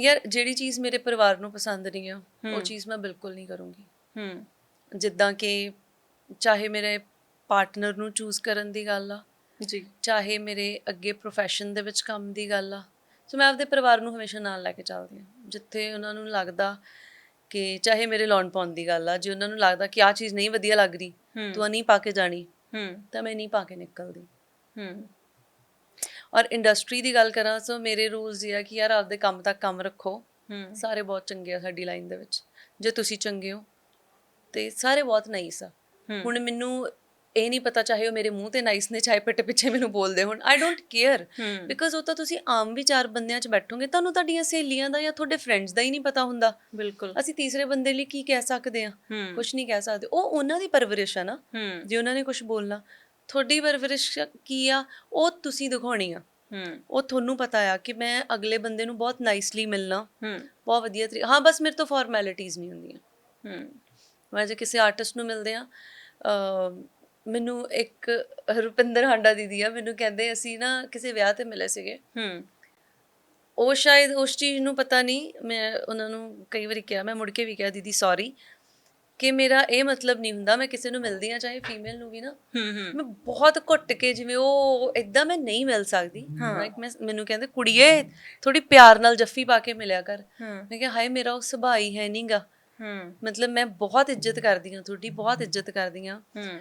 ਯਾਰ ਜਿਹੜੀ ਚੀਜ਼ ਮੇਰੇ ਪਰਿਵਾਰ ਨੂੰ ਪਸੰਦ ਨਹੀਂ ਆ ਉਹ। ਚੀਜ਼ ਮੈਂ ਬਿਲਕੁਲ ਨਹੀਂ ਕਰੂੰਗੀ। ਹੂੰ। ਜਿੱਦਾਂ ਕਿ ਚਾਹੇ ਮੇਰੇ ਪਾਰਟਨਰ ਨੂੰ ਚੂਜ਼ ਕਰਨ ਦੀ ਗੱਲ ਆ ਜੀ। ਚਾਹੇ ਮੇਰੇ ਅੱਗੇ ਪ੍ਰੋਫੈਸ਼ਨ ਦੇ ਵਿੱਚ ਕੰਮ ਦੀ ਗੱਲ ਆ ਸੋ ਮੈਂ ਆਪਦੇ ਪਰਿਵਾਰ ਨੂੰ ਹਮੇਸ਼ਾ ਨਾਲ ਲੈ ਕੇ ਚੱਲਦੀ ਹਾਂ। ਜਿੱਥੇ ਉਹਨਾਂ ਨੂੰ ਲੱਗਦਾ ਕਿ ਚਾਹੇ ਮੇਰੇ ਲਾਉਣ ਪਾਉਣ ਦੀ ਗੱਲ ਆ ਜੇ ਉਹਨਾਂ ਨੂੰ ਲੱਗਦਾ ਕਿ ਆਹ ਚੀਜ਼ ਨਹੀਂ ਵਧੀਆ ਲੱਗ ਰਹੀ ਤੂੰ ਨਹੀਂ ਪਾ ਕੇ ਜਾਣੀ ਹੂੰ। ਤਾਂ ਮੈਂ ਨਹੀਂ ਪਾ ਕੇ ਨਿਕਲਦੀ। ਹੂੰ। ਔਰ ਇੰਡਸਟਰੀ ਦੀ ਗੱਲ ਕਰਾਂ ਸੋ ਮੇਰੇ ਰੂਲਸ ਇਹ ਆ ਕਿ ਯਾਰ ਆਪਦੇ ਕੰਮ ਤੱਕ ਕੰਮ ਰੱਖੋ। ਸਾਰੇ ਬਹੁਤ ਚੰਗੇ ਆ ਸਾਡੀ ਲਾਈਨ ਦੇ ਵਿੱਚ। ਜੇ ਤੁਸੀਂ ਚੰਗੇ ਹੋ ਤੇ ਸਾਰੇ ਬਹੁਤ ਨਾਈਸ ਆ। ਹੁਣ ਮੈਨੂੰ ਇਹ ਨਹੀਂ ਪਤਾ ਚਾਹੇ ਉਹ ਮੇਰੇ ਮੂੰਹ ਤੇ ਨਾਈਸ ਨੇ ਚਾਹੇ ਪਿੱਠ ਪਿੱਛੇ ਮੈਨੂੰ ਬੋਲਦੇ ਹੋਣ। ਆਈ ਡੋਂਟ ਕੇਅਰ ਬਿਕਾਜ਼ ਉਹ ਤਾਂ ਤੁਸੀਂ ਆਮ ਵੀ ਚਾਰ ਬੰਦਿਆਂ 'ਚ ਬੈਠੋਗੇ ਤੁਹਾਨੂੰ ਤੁਹਾਡੀਆਂ ਸਹੇਲੀਆਂ ਦਾ ਜਾਂ ਤੁਹਾਡੇ ਫਰੈਂਡਸ ਦਾ ਹੀ ਨਹੀਂ ਪਤਾ ਹੁੰਦਾ। ਬਿਲਕੁਲ। ਅਸੀਂ ਤੀਸਰੇ ਬੰਦੇ ਲਈ ਕੀ ਕਹਿ ਸਕਦੇ ਆ? ਕੁਝ ਨਹੀਂ ਕਹਿ ਸਕਦੇ। ਉਹ ਉਹਨਾਂ ਦੀ ਪਰਵਰਿਸ਼ ਆ ਨਾ। ਜੇ ਉਹਨਾਂ ਨੇ ਕੁਝ ਬੋਲਣਾ। ਤੁਹਾਡੀ ਪਰਵਰਿਸ਼ ਕੀ ਆ? ਉਹ ਤੁਸੀਂ ਦਿਖਾਉਣੀ ਆ। ਹੂੰ। ਉਹ ਤੁਹਾਨੂੰ ਪਤਾ ਆ ਕਿ ਮੈਂ ਅਗਲੇ ਬੰਦੇ ਨੂੰ ਬਹੁਤ ਨਾਈਸਲੀ ਮਿਲਣਾ। ਹੂੰ। ਬਹੁਤ ਵਧੀਆ ਤਰੀਕੇ ਹਾਂ ਬਸ ਮੇਰੇ ਤੋਂ ਫਾਰਮੈਲਿਟੀਆਂ ਨਹੀਂ ਹੁੰਦੀਆਂ। ਹੂੰ। ਮੈਂ ਜੇ ਕਿਸੇ ਆਰਟਿਸਟ ਨੂੰ ਮਿਲਦੇ ਆ ਮੈਨੂੰ ਇੱਕ ਰੁਪਿੰਦਰ ਹਾਂਡਾ ਦੀਦੀ ਆ ਮੈਨੂੰ ਕਹਿੰਦੇ ਅਸੀਂ ਨਾ ਕਿਸੇ ਵਿਆਹ ਤੇ ਮਿਲੇ ਸੀਗੇ। ਹੂੰ। ਉਹ ਸ਼ਾਇਦ ਉਸ ਚੀਜ਼ ਨੂੰ ਪਤਾ ਨਹੀਂ ਮੈਂ ਉਹਨਾਂ ਨੂੰ ਕਈ ਵਾਰੀ ਕਿਹਾ ਮੈਂ ਮੁੜ ਕੇ ਵੀ ਕਿਹਾ ਦੀਦੀ ਸੌਰੀ ਕਿ ਮੇਰਾ ਇਹ ਮਤਲਬ ਨਹੀਂ ਹੁੰਦਾ ਮੈਂ ਕਿਸੇ ਨੂੰ ਮਿਲਦੀ ਆ ਚਾਹੇ ਫੀਮੇਲ ਨੂੰ ਵੀ ਨਾ। ਮੈਂ ਬਹੁਤ ਘੁੱਟ ਕੇ ਜਿਵੇਂ ਉਹ ਇਦਾਂ ਮੈਂ ਨਹੀਂ ਮਿਲ ਸਕਦੀ। Like ਮੈਂ ਮੈਨੂੰ ਕਹਿੰਦੇ ਕੁੜੀਏ ਥੋੜੀ ਪਿਆਰ ਨਾਲ ਜੱਫੀ ਪਾ ਕੇ ਮਿਲਿਆ ਕਰ। ਮੈਂ ਕਿਹਾ ਹਾਏ ਮੇਰਾ ਉਹ ਸੁਭਾਅ ਹੀ ਹੈ ਨਹੀਂਗਾ ਮਤਲਬ ਮੈਂ ਬਹੁਤ ਇੱਜ਼ਤ ਕਰਦੀ ਹਾਂ ਤੁਹਾਡੀ ਬਹੁਤ ਇੱਜ਼ਤ ਕਰਦੀ ਹਾਂ। ਹੂੰ।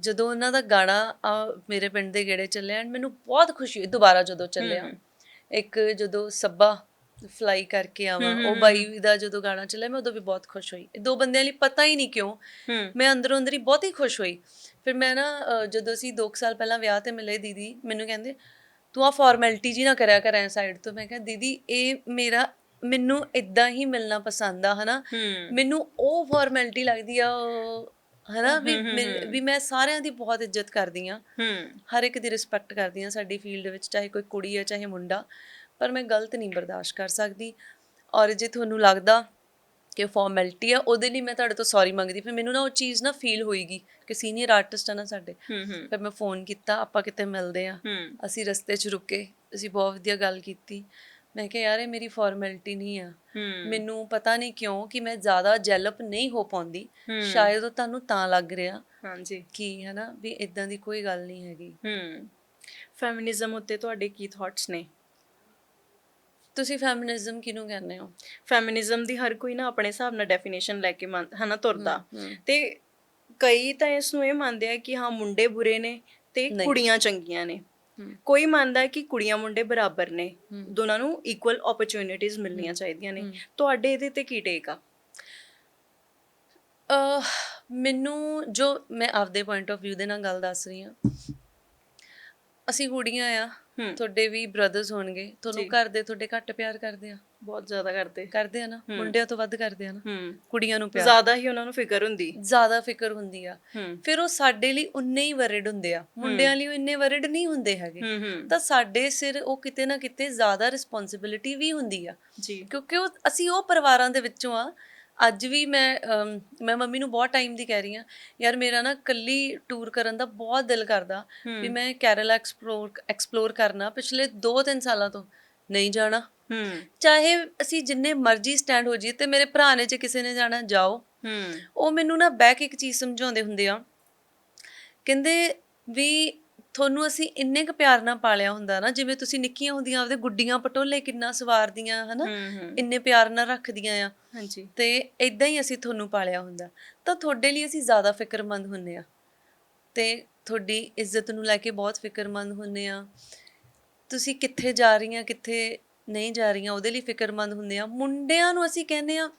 ਜਦੋਂ ਉਹਨਾਂ ਦਾ ਗਾਣਾ ਆ, ਮੇਰੇ ਪਿੰਡ ਦੇ ਗੇੜੇ ਚੱਲਿਆ ਐਂਡ ਮੈਨੂੰ ਬਹੁਤ ਖੁਸ਼ੀ ਹੋਈ ਦੁਬਾਰਾ ਜਦੋਂ ਚੱਲਿਆ। ਇੱਕ ਜਦੋਂ ਸੱਬਾ ਫਲਾਈ ਕਰਕੇ ਆਵਾਂ। ਉਹ ਬਾਈ ਦਾ ਜਦੋਂ ਗਾਣਾ ਚੱਲਿਆ ਮੈਂ ਉਦੋਂ ਵੀ ਬਹੁਤ ਖੁਸ਼ ਹੋਈ। ਇਹ ਦੋ ਬੰਦਿਆਂ ਲਈ ਪਤਾ ਹੀ ਨਹੀਂ ਕਿਉਂ ਮੈਂ ਅੰਦਰੋਂ ਅੰਦਰ ਹੀ ਬਹੁਤ ਹੀ ਖੁਸ਼ ਹੋਈ। ਫਿਰ ਮੈਂ ਨਾ ਜਦੋਂ ਅਸੀਂ 2 ਸਾਲ ਪਹਿਲਾਂ ਵਿਆਹ ਤੇ ਮਿਲੇ ਦੀਦੀ ਮੈਨੂੰ ਕਹਿੰਦੇ ਤੂੰ ਆ ਫਾਰਮੈਲਿਟੀ ਜੀ ਨਾ ਕਰਿਆ ਕਰ ਐ ਸਾਈਡ ਤੋਂ। ਮੈਂ ਕਿਹਾ ਦੀਦੀ ਇਹ ਮੇਰਾ ਮੈਨੂੰ ਇਦਾਂ ਹੀ ਮਿਲਣਾ ਪਸੰਦ ਆ ਹਨਾ? ਮੈਨੂੰ ਉਹ ਫਾਰਮੈਲਿਟੀ ਲੱਗਦੀ ਆ ਹਨਾ ਵੀ ਮੈਂ- ਵੀ ਮੈਂ ਸਾਰਿਆਂ ਦੀ ਬਹੁਤ ਇੱਜ਼ਤ ਕਰਦੀ ਆ। ਹਰ ਇੱਕ ਦੀ ਰਿਸਪੈਕਟ ਕਰਦੀ ਆ ਸਾਡੀ ਫੀਲਡ ਵਿੱਚ ਚਾਹੇ ਕੋਈ ਕੁੜੀ ਹੈ ਚਾਹੇ ਮੁੰਡਾ। ਪਰ ਮੈਂ ਗਲਤ ਨਹੀਂ ਬਰਦਾਸ਼ਤ ਕਰ ਸਕਦੀ। ਔਰ ਜੇ ਤੁਹਾਨੂੰ ਲੱਗਦਾ ਕਿ ਫਾਰਮੈਲਿਟੀ ਆ ਉਹਦੇ ਲਈ ਮੈਂ ਤੁਹਾਡੇ ਤੋਂ ਸੌਰੀ ਮੰਗਦੀ। ਫਿਰ ਮੈਨੂੰ ਨਾ ਉਹ ਚੀਜ਼ ਨਾ ਫੀਲ ਹੋਏਗੀ ਕਿ ਸੀਨੀਅਰ ਆਰਟਿਸਟ ਆ ਨਾ ਸਾਡੇ। ਹੂੰ ਹੂੰ। ਫਿਰ ਮੈਂ ਫੋਨ ਕੀਤਾ ਆਪਾਂ ਕਿਤੇ ਮਿਲਦੇ ਆ। ਹੂੰ। ਅਸੀਂ ਰਸਤੇ 'ਚ ਰੁਕੇ ਅਸੀਂ ਬਹੁਤ ਵਧੀਆ ਗੱਲ ਕੀਤੀ। ਮੈਂ ਕਿਹਾ ਯਾਰ ਇਹ ਮੇਰੀ ਫਾਰਮੈਲਿਟੀ ਨਹੀਂ ਆ। ਹੂੰ। ਮੈਨੂੰ ਪਤਾ ਨਹੀਂ ਕਿਉਂ ਕਿ ਮੈਂ ਜ਼ਿਆਦਾ ਜੈਲਪ ਨਹੀਂ ਹੋ ਪਾਉਂਦੀ। ਹੂੰ। ਸ਼ਾਇਦ ਉਹ ਤੁਹਾਨੂੰ ਤਾਂ ਲੱਗ ਰਿਹਾ ਹਾਂਜੀ। ਕਿ ਹਨਾ ਵੀ ਇਦਾਂ ਦੀ ਕੋਈ ਗੱਲ ਨਹੀਂ ਹੈਗੀ। ਹੂੰ। ਫੈਮਿਨਿਜ਼ਮ ਉੱਤੇ ਤੁਹਾਡੇ ਕੀ ਥਾਟਸ ਨੇ? ਤੁਸੀਂ ਫੈਮਿਨਿਜ਼ਮ ਕਿਹਨੂੰ ਕਹਿੰਦੇ ਹੋ? ਫੈਮਿਨਿਜ਼ਮ ਦੀ ਹਰ ਕੋਈ ਨਾ ਆਪਣੇ ਹਿਸਾਬ ਨਾਲ ਡੈਫੀਨੇਸ਼ਨ ਲੈ ਕੇ ਮੰਨ ਹਨਾ ਤੁਰਦਾ। ਤੇ ਕਈ ਤਾਂ ਇਸ ਨੂੰ ਇਹ ਮੰਨਦੇ ਆ ਕਿ ਹਾਂ ਮੁੰਡੇ ਬੁਰੇ ਨੇ ਤੇ ਕੁੜੀਆਂ ਚੰਗੀਆਂ ਨੇ। ਕੋਈ ਮੰਨਦਾ ਕਿ ਕੁੜੀਆਂ ਮੁੰਡੇ ਬਰਾਬਰ ਨੇ ਦੋਨਾਂ ਨੂੰ ਇਕੁਅਲ ਓਪਰਚ्युनिटीज ਮਿਲਣੀਆਂ ਚਾਹੀਦੀਆਂ ਨੇ। ਤੁਹਾਡੇ ਇਹਦੇ ਤੇ ਕੀ ਟੇਕ ਆ? ਮੈਨੂੰ ਜੋ ਮੈਂ ਆਪਦੇ ਪੁਆਇੰਟ ਆਫ View ਦੇ ਨਾਲ ਗੱਲ ਦੱਸ ਰਹੀ ਹਾਂ ਅਸੀਂ ਕੁੜੀਆਂ ਆ ਹੂੰ। ਤੁਹਾਡੇ ਵੀ ਬ੍ਰਦਰਸ ਹੋਣਗੇ। ਤੁਹਾਨੂੰ ਘਰ ਦੇ ਤੁਹਾਡੇ ਘੱਟ ਪਿਆਰ ਕਰਦੇ ਆ। ਬਹੁਤ ਜ਼ਿਆਦਾ ਕਰਦੇ। ਕਰਦੇ ਆ ਨਾ ਮੁੰਡਿਆਂ ਤੋਂ ਵੱਧ ਕਰਦੇ ਆ ਨਾ। ਹੂੰ। ਕੁੜੀਆਂ ਨੂੰ ਪਿਆਰ। ਜ਼ਿਆਦਾ ਹੀ ਉਹਨਾਂ ਨੂੰ ਫਿਕਰ ਹੁੰਦੀ। ਜ਼ਿਆਦਾ ਫਿਕਰ ਹੁੰਦੀ ਆ। ਹੂੰ। ਫਿਰ ਉਹ ਸਾਡੇ ਲਈ ਉਨੇ ਹੀ ਵਰਡ ਹੁੰਦੇ ਆ। ਮੁੰਡਿਆਂ ਲਈ ਉਹ ਇੰਨੇ ਵਰਡ ਨਹੀਂ ਹੁੰਦੇ ਹੈਗੇ। ਹੂੰ ਹੂੰ। ਤਾਂ ਸਾਡੇ ਸਿਰ ਉਹ ਕਿਤੇ ਨਾ ਕਿਤੇ ਜ਼ਿਆਦਾ ਰਿਸਪੌਂਸਿਬਿਲਿਟੀ ਵੀ ਹੁੰਦੀ ਆ। ਜੀ। ਕਿਉਂਕਿ ਉਹ ਅਸੀਂ ਉਹ ਪਰਿਵਾਰਾਂ ਦੇ ਵਿੱਚੋਂ ਆ ਅੱਜ ਵੀ ਮੈਂ ਅਮ, ਮੈਂ ਮੰਮੀ ਨੂੰ ਬਹੁਤ ਟਾਈਮ ਦੀ ਕਹਿ ਰਹੀ ਆ ਯਾਰ ਮੇਰਾ ਨਾ ਕੱਲੀ ਟੂਰ ਕਰਨ ਦਾ ਬਹੁਤ ਦਿਲ ਕਰਦਾ ਵੀ ਮੈਂ ਕੇਰਲਾ ਐਕਸਪਲੋਰ ਐਕਸਪਲੋਰ ਕਰਨਾ ਪਿਛਲੇ 2-3 ਸਾਲਾਂ ਤੋਂ ਨਹੀਂ ਜਾਣਾ। ਹੂੰ। ਚਾਹੇ ਅਸੀਂ ਜਿੰਨੇ ਮਰਜ਼ੀ ਸਟੈਂਡ ਹੋ ਜਾਈਏ ਤੇ ਮੇਰੇ ਭਰਾ ਨੇ ਜੇ ਕਿਸੇ ਨੇ ਜਾਣਾ ਜਾਓ। ਹੂੰ। ਉਹ ਮੈਨੂੰ ਨਾ ਬਹਿ ਕੇ ਇੱਕ ਚੀਜ਼ ਸਮਝਾਉਂਦੇ ਹੁੰਦੇ ਆ। ਕਹਿੰਦੇ ਵੀ ਤੁਹਾਨੂੰ ਅਸੀਂ ਇੰਨੇ ਕੁ ਪਿਆਰ ਨਾਲ ਪਾਲਿਆ ਹੁੰਦਾ ਨਾ ਜਿਵੇਂ ਤੁਸੀਂ ਨਿੱਕੀਆਂ ਹੁੰਦੀਆਂ ਆਪਦੇ ਗੁੱਡੀਆਂ ਪਟੋਲੇ ਕਿੰਨਾ ਸਵਾਰਦੀਆਂ ਹਨਾ? ਇੰਨੇ ਪਿਆਰ ਨਾਲ ਰੱਖਦੀਆਂ ਆ। ਹਾਂਜੀ। ਤੇ ਇਦਾਂ ਹੀ ਅਸੀਂ ਤੁਹਾਨੂੰ ਪਾਲਿਆ ਹੁੰਦਾ। ਤਾਂ ਤੁਹਾਡੇ ਲਈ ਅਸੀਂ ਜ਼ਿਆਦਾ ਫਿਕਰਮੰਦ ਹੁੰਨੇ ਆ। ਤੇ ਤੁਹਾਡੀ ਇੱਜ਼ਤ ਨੂੰ ਲੈ ਕੇ ਬਹੁਤ ਫਿਕਰਮੰਦ ਹੁੰਨੇ ਆ। ਤੁਸੀਂ ਕਿੱਥੇ ਜਾ ਰਹੀਆਂ ਕਿੱਥੇ ਨਹੀਂ ਜਾ ਰਹੀਆਂ ਉਹਦੇ ਲਈ ਫਿਕਰਮੰਦ ਹੁੰਦੇ ਆ। ਮੁੰਡਿਆਂ ਨੂੰ ਅਸੀਂ ਕਹਿੰਦੇ ਆ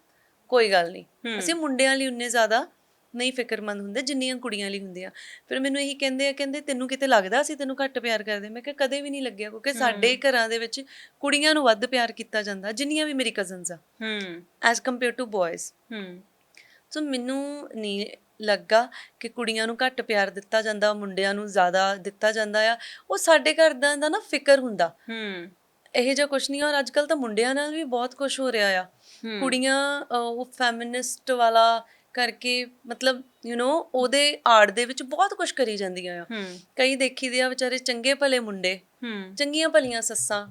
ਕੋਈ ਗੱਲ ਨਹੀਂ। ਅਸੀਂ ਮੁੰਡਿਆਂ ਲਈ ਉਨੇ ਜ਼ਿਆਦਾ ਨਹੀਂ ਫਿਕਰਮੰਦ ਹੁੰਦੇ ਜਿੰਨੀਆਂ ਕੁੜੀਆਂ ਲਈ ਹੁੰਦੇ ਆ ਫਿਰ ਮੈਨੂੰ ਇਹੀ ਕਹਿੰਦੇ ਆ ਕਹਿੰਦੇ ਤੈਨੂੰ ਕਿਤੇ ਲੱਗਦਾ ਅਸੀਂ ਤੈਨੂੰ ਘੱਟ ਪਿਆਰ ਕਰਦੇ? ਮੈਂ ਕਿਹਾ ਕਦੇ ਵੀ ਨਹੀਂ ਲੱਗਿਆ ਕਿਉਂਕਿ ਸਾਡੇ ਘਰਾਂ ਦੇ ਵਿੱਚ ਕੁੜੀਆਂ ਨੂੰ ਵੱਧ ਪਿਆਰ ਕੀਤਾ ਜਾਂਦਾ ਜਿੰਨੀਆਂ ਵੀ ਮੇਰੀ ਕਜ਼ਨਸ ਆ। ਹੂੰ। ਐਜ਼ ਕੰਪੇਅਰ ਟੂ ਬॉयਜ਼ ਹੂੰ। ਸੋ ਮੈਨੂੰ ਨਹੀਂ ਲੱਗਾ ਕਿ ਕੁੜੀਆਂ ਨੂੰ ਘੱਟ ਪਿਆਰ ਦਿੱਤਾ ਜਾਂਦਾ ਮੁੰਡਿਆਂ ਨੂੰ ਜ਼ਿਆਦਾ ਦਿੱਤਾ ਜਾਂਦਾ ਆ। ਉਹ ਸਾਡੇ ਘਰ ਦਾ ਨਾ ਫਿਕਰ ਹੁੰਦਾ। ਹੂੰ। ਇਹ ਜਿਹਾ ਕੁਝ ਨਹੀਂ ਔਰ ਅੱਜਕੱਲ ਤਾਂ ਮੁੰਡਿਆਂ ਨਾਲ ਵੀ ਬਹੁਤ ਕੁਝ ਹੋ ਰਿਹਾ ਆ। ਕੁੜੀਆਂ ਉਹ ਫੈਮਿਨਿਸਟ ਵਾਲਾ ਕਰਕੇ ਮਤਲਬ ਯੂ نو ਉਹਦੇ ਆੜ ਦੇ ਵਿੱਚ ਬਹੁਤ ਕੁਝ ਕਰੀ ਜਾਂਦੀਆਂ ਆ। ਕਈ ਦੇਖੀ ਦੇ ਆ ਵਿਚਾਰੇ ਚੰਗੇ ਭਲੇ ਮੁੰਡੇ ਚੰਗੀਆਂ ਭਲੀਆਂ ਸੱਸਾਂ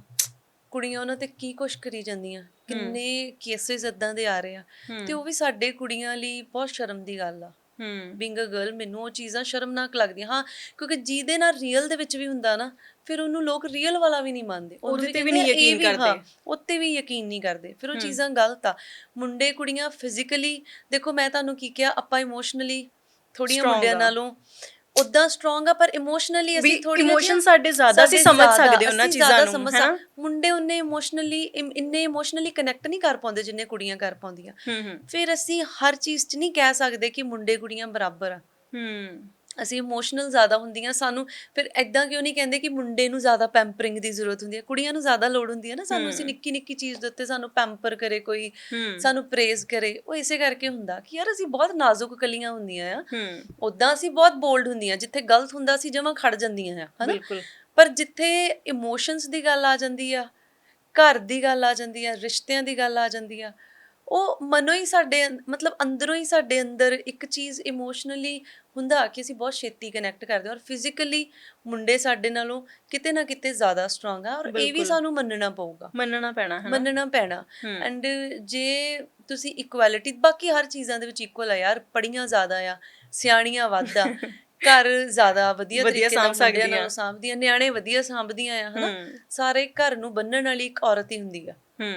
ਕੁੜੀਆਂ ਉਹਨਾਂ ਤੇ ਕੀ ਕੁਛ ਕਰੀ ਜਾਂਦੀਆਂ ਕਿੰਨੇ ਕੇਸਿਸ ਇਦਾਂ ਦੇ ਆ ਰਹੇ ਆ। ਤੇ ਉਹ ਵੀ ਸਾਡੇ ਕੁੜੀਆਂ ਲਈ ਬਹੁਤ ਸ਼ਰਮ ਦੀ ਗੱਲ ਆ। ਅ ਗਰਲ ਮੈਨੂੰ ਉਹ ਚੀਜ਼ਾਂ ਸ਼ਰਮਨਾਕ ਲੱਗਦੀਆਂ। ਹਾਂ ਕਿਉਂਕਿ ਜਿਹਦੇ ਨਾਲ ਰੀਅਲ ਦੇ ਵਿੱਚ ਵੀ ਹੁੰਦਾ ਨਾ ਫਿਰ ਉਹਨੂੰ ਲੋਕ ਰੀਅਲ ਵਾਲਾ ਵੀ ਨਹੀਂ ਮੰਨਦੇ। ਉਹਦੇ ਤੇ ਵੀ ਨਹੀਂ ਯਕੀਨ ਹਾਂ, ਕਰਦੇ। ਉੱਤੇ ਵੀ ਯਕੀਨ ਨਹੀਂ ਕਰਦੇ। ਫਿਰ ਉਹ ਚੀਜ਼ਾਂ ਗਲਤ ਆ। ਮੁੰਡੇ ਕੁੜੀਆਂ ਫਿਜ਼ੀਕਲੀ ਦੇਖੋ ਮੈਂ ਤੁਹਾਨੂੰ ਕੀ ਕਿਹਾ ਆਪਾਂ ਇਮੋਸ਼ਨਲੀ ਥੋੜੀਆਂ ਮੁੰਡਿਆਂ। ਨਾਲੋਂ ਉਦਾਂ ਸਟਰੋਂਗ ਆ ਪਰ ਇਮੋਸ਼ਨਲੀ ਅਸੀਂ ਥੋੜੀ emotion ਸਾਡੇ ਜ਼ਿਆਦਾ ਅਸੀਂ ਸਮਝ ਸਕਦੇ ਉਹਨਾਂ ਚੀਜ਼ਾਂ ਨੂੰ, ਹੈਨਾ? ਮੁੰਡੇ ਉਹਨੇ ਇਮੋਸ਼ਨਲੀ ਇੰਨੇ ਇਮੋਸ਼ਨਲੀ ਕਨੈਕਟ ਨਹੀਂ ਕਰ ਪਾਉਂਦੇ ਜਿੰਨੇ ਕੁੜੀਆਂ ਕਰ ਪਾਉਂਦੀਆਂ। ਹੂੰ ਹੂੰ। ਫਿਰ ਅਸੀਂ ਹਰ ਚੀਜ਼ 'ਚ ਨਹੀਂ ਕਹਿ ਸਕਦੇ ਕਿ ਮੁੰਡੇ ਕੁੜੀਆਂ ਬਰਾਬਰ ਆ। ਹੂੰ। ਅਸੀਂ ਇਮੋਸ਼ਨਲ ਜ਼ਿਆਦਾ ਹੁੰਦੀਆਂ ਸਾਨੂੰ ਫਿਰ ਐਦਾਂ ਕਿਉਂ ਨਹੀਂ ਕਹਿੰਦੇ ਕਿ ਮੁੰਡੇ ਨੂੰ ਜ਼ਿਆਦਾ ਪੈਂਪਰਿੰਗ ਦੀ ਜ਼ਰੂਰਤ ਹੁੰਦੀ ਹੈ? ਕੁੜੀਆਂ ਨੂੰ ਜ਼ਿਆਦਾ ਲੋੜ ਹੁੰਦੀ ਹੈ ਨਾ ਸਾਨੂੰ ਅਸੀਂ ਨਿੱਕੀ ਨਿੱਕੀ ਚੀਜ਼ ਦੇ ਉੱਤੇ ਸਾਨੂੰ ਪੈਂਪਰ ਕਰੇ ਕੋਈ ਸਾਨੂੰ ਪ੍ਰੇਜ਼ ਕਰੇ। ਉਹ ਇਸੇ ਕਰਕੇ ਹੁੰਦਾ ਕਿ ਯਾਰ ਅਸੀਂ ਬਹੁਤ ਨਾਜ਼ੁਕ ਕਲੀਆਂ ਹੁੰਦੀਆਂ ਆ। ਉਦਾਂ ਅਸੀਂ ਬਹੁਤ ਬੋਲਡ ਹੁੰਦੀਆਂ ਜਿੱਥੇ ਗਲਤ ਹੁੰਦਾ ਅਸੀਂ ਜਮਾਂ ਖੜ ਜਾਂਦੀਆਂ ਆ ਹਨਾ? ਬਿਲਕੁਲ। ਪਰ ਜਿੱਥੇ ਇਮੋਸ਼ਨਸ ਦੀ ਗੱਲ ਆ ਜਾਂਦੀ ਆ ਘਰ ਦੀ ਗੱਲ ਆ ਜਾਂਦੀ ਆ ਰਿਸ਼ਤਿਆਂ ਦੀ ਗੱਲ ਆ ਜਾਂਦੀ ਆ ਉਹ ਮਨੋਂ ਹੀ ਸਾਡੇ ਮਤਲਬ ਅੰਦਰੋਂ ਹੀ ਸਾਡੇ ਅੰਦਰ ਇੱਕ ਚੀਜ਼ ਇਮੋਸ਼ਨਲੀ ਹੁੰਦਾ ਕਿ ਅਸੀਂ ਬਹੁਤ ਛੇਤੀ ਕਨੈਕਟ ਕਰਦੇ ਹਾਂ ਔਰ ਫਿਜ਼ੀਕਲੀ ਮੁੰਡੇ ਸਾਡੇ ਨਾਲੋਂ ਕਿਤੇ ਨਾ ਕਿਤੇ ਜ਼ਿਆਦਾ ਸਟਰੋਂਗ ਆ ਔਰ ਇਹ ਵੀ। ਸਾਨੂੰ ਮੰਨਣਾ ਪਊਗਾ ਮੰਨਣਾ ਪੈਣਾ ਹੈ ਮੰਨਣਾ ਪੈਣਾ। ਐਂਡ ਜੇ ਤੁਸੀਂ ਇਕੁਐਲਿਟੀ ਬਾਕੀ ਹਰ ਚੀਜ਼ਾਂ ਦੇ ਵਿੱਚ ਇਕੁਅਲ ਆ ਯਾਰ ਪੜੀਆਂ ਜ਼ਿਆਦਾ ਆ ਸਿਆਣੀਆਂ ਵੱਧ ਆ ਘਰ ਜ਼ਿਆਦਾ ਵਧੀਆ ਤਰੀਕੇ ਨਾਲ ਸਾਂਭ ਮੁੰਡਿਆਂ ਸਕਦੀਆਂ। ਨਾਲੋਂ ਸਾਂਭਦੀਆਂ ਨਿਆਣੇ ਵਧੀਆ ਸਾਂਭਦੀਆਂ ਆ ਹਨਾ। ਸਾਰੇ ਘਰ ਨੂੰ ਬੰਨਣ ਵਾਲੀ ਇੱਕ ਔਰਤ ਹੀ ਹੁੰਦੀ ਆ ਹੂੰ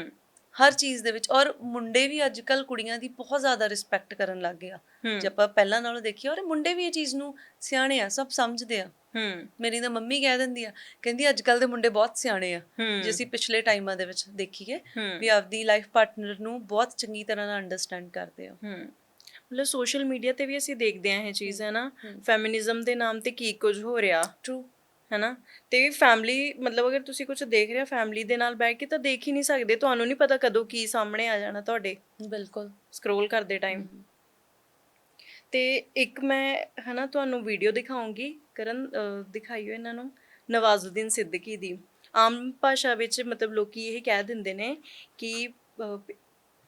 ਹਰ ਚੀਜ਼ ਦੇ ਵਿੱਚ ਔਰ ਮੁੰਡੇ ਵੀ ਅੱਜ ਕੱਲ ਕੁੜੀਆਂ ਦੀ ਬਹੁਤ ਜ਼ਿਆਦਾ ਰਿਸਪੈਕਟ ਕਰਨ ਲੱਗ ਗਏ ਆ। ਹੂੰ। ਜੇ ਆਪਾਂ ਪਹਿਲਾਂ ਨਾਲੋਂ ਦੇਖੀਏ ਔਰ ਮੁੰਡੇ ਵੀ ਇਹ ਚੀਜ਼ ਨੂੰ ਸਿਆਣੇ ਆ ਸਭ ਸਮਝਦੇ ਆ। ਹੂੰ। ਮੇਰੀ ਤਾਂ ਮੰਮੀ ਕਹਿ ਦਿੰਦੀ ਆ ਕਹਿੰਦੀ ਅੱਜ ਕੱਲ ਦੇ ਮੁੰਡੇ ਬਹੁਤ ਸਿਆਣੇ ਆ। ਜੇ ਅਸੀਂ ਪਿਛਲੇ ਟਾਈਮਾਂ ਦੇ ਵਿੱਚ ਦੇਖੀਏ। ਵੀ ਆਪਦੀ ਲਾਈਫ ਪਾਰਟਨਰ ਨੂੰ ਬਹੁਤ ਚੰਗੀ ਤਰ੍ਹਾਂ ਨਾਲ ਅੰਡਰਸਟੈਂਡ ਕਰਦੇ ਆ। ਹੂੰ। ਮਤਲਬ ਸੋਸ਼ਲ ਮੀਡੀਆ ਤੇ ਵੀ ਅਸੀਂ ਦੇਖਦੇ ਆਂ ਇਹ ਚੀਜ਼ ਹੈ। ਨਾ? ਫੈਮਿਨਿਜ਼ਮ ਦੇ ਨਾਮ ਤੇ ਕੀ ਕੁਝ ਹੋ ਰਿਹਾ? ਟਰੂ ਹੈ ਨਾ ਤੇ ਫੈਮਿਲੀ ਮਤਲਬ ਅਗਰ ਤੁਸੀਂ ਕੁਝ ਦੇਖ ਰਹੇ ਹੋ ਫੈਮਿਲੀ ਦੇ ਨਾਲ ਬੈਠ ਕੇ ਤਾਂ ਦੇਖ ਹੀ ਨਹੀਂ ਸਕਦੇ। ਤੁਹਾਨੂੰ ਨਹੀਂ ਪਤਾ ਕਦੋਂ ਕੀ ਸਾਹਮਣੇ ਆ ਜਾਣਾ ਤੁਹਾਡੇ। ਬਿਲਕੁਲ। ਸਕਰੋਲ ਕਰਦੇ ਟਾਈਮ ਤੇ ਇੱਕ ਮੈਂ ਹਨਾ ਤੁਹਾਨੂੰ ਵੀਡੀਓ ਦਿਖਾਉਂਗੀ। ਕਰਨ ਦਿਖਾਈਓ ਇਹਨਾਂ ਨੂੰ। ਨਵਾਜ਼ੁਦੀਨ ਸਿੱਦੀਕੀ ਦੀ। ਆਮ ਭਾਸ਼ਾ ਵਿੱਚ ਮਤਲਬ ਲੋਕੀ ਇਹ ਕਹਿ ਦਿੰਦੇ ਨੇ ਕਿ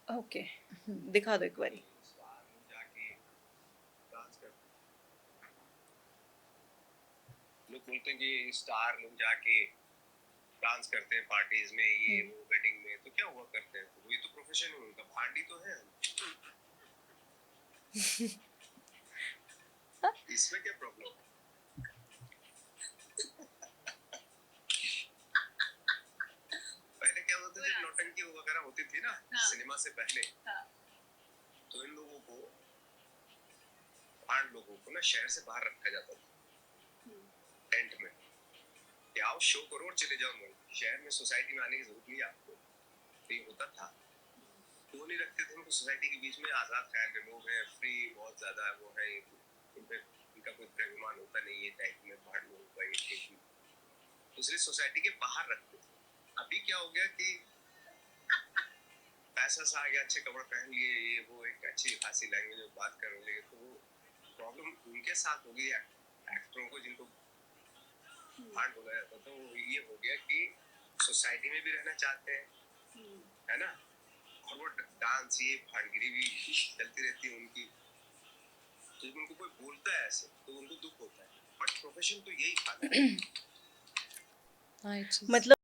ਓਕੇ ਦਿਖਾ ਦਿਓ ਇੱਕ ਵਾਰੀ। बोलते हैं कि स्टार लोग जाके डांस करते हैं पार्टीज़ में ये वो वेडिंग में तो क्या हुआ करते हैं? तो वही तो प्रोफेशन है उनका भांडी तो है। इसमें क्या प्रॉब्लम पहले क्या होता था नौटंकी वगैरह होती थी ना सिनेमा से पहले तो इन लोगों को आठ लोगों को ना शहर से बाहर रखा जाता था। टेंट में। कि आओ शो करो और चले जाओ मूवी शहर में सोसाइटी में आने की ज़रूरत नहीं आपको। तो ये होता था। वो नहीं रखते थे उनको सोसाइटी के बीच में? आज़ाद ख्याल के लोग हैं फ्री बहुत ज़्यादा वो है। इन इनका कोई द्रव्यमान होता नहीं है टाइप में बाहर लोगों का ये तो इसलिए सोसाइटी के बाहर रखते थे। अभी क्या हो गया कि पैसा सा आ गया, अच्छे कपड़े पहन लिए, ये वो एक अच्छी खासी लैंग्वेज में बात करने लगे तो प्रॉब्लम उनके साथ होगी एक्टरों को जिनको पार्ट गया था तो ये हो गया कि सोसाइटी में भी रहना चाहते हैं है ना? और वो डांस ये भांडगिरी भी चलती रहती है उनकी। तो जब उनको कोई बोलता है ऐसे तो उनको दुख होता है। बट प्रोफेशन तो यही था ना